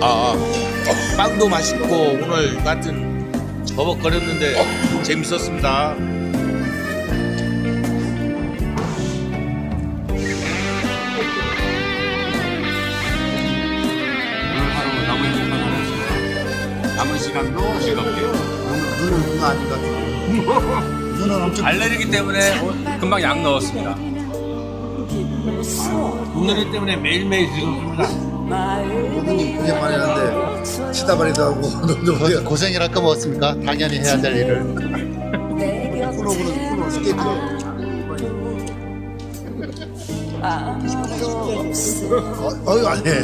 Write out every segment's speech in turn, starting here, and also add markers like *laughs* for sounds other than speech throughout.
아, 아. 어, 빵도 맛있고 오늘 같은 버벅거렸는데 재밌었습니다. 오늘 하루 너무 행복한 하루였습니다. 남은 시간도 즐겁게. 눈은 눈 아닌가 *laughs* 눈은 엄청 알레르기 때문에 금방 약 넣었습니다. 오늘 때문에 매일매일 즐겁습니다. 부모님 그냥만 했는데 치다발이도 하고 너도 고생이랄 거 뭐습니까? 당연히 해야 될 일을. 프로그램 프로 스케이트 어, 아니에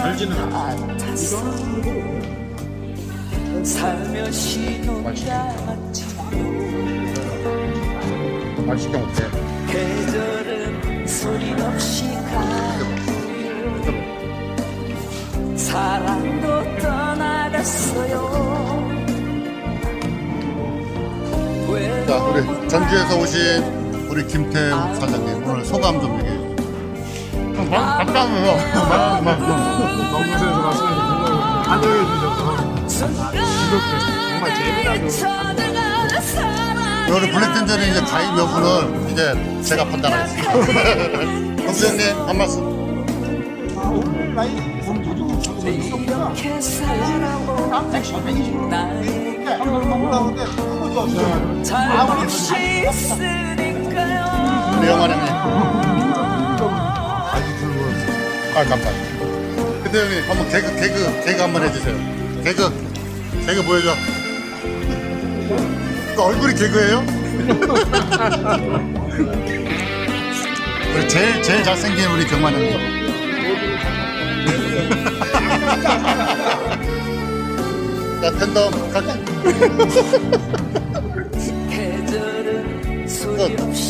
흐를 것만 같았어 살며시 녹아지 맛있게 못해. 계절은 소리 없이 가고요 사랑도 떠나갔어요 자, 우리 전주에서 오신 우리 김태우 사장님 오늘 소감 좀 얘기해 주세요. 감사해요. 너무세에서 말씀해서 정말 환영해 주셔서 이렇게 정말 재미나게 우리 블랙텐저는 이제 가입 여부는 이제 제가 판단하겠습니다. *laughs* 검수형님 한 말씀. 이렇게 살아온 나에게 잘못이 있으니까요 우리 영화님님. 아 감사합니다. 근데 형님 한번 개그 개그 개그 한번 해주세요. 개그 개그 보여줘. *laughs* 그 얼굴이 개그예요? *laughs* 우리 제일 제일 잘생긴 우리 경만 형님. *laughs* 자 텐덤 갈게. 계절은 소리 없이.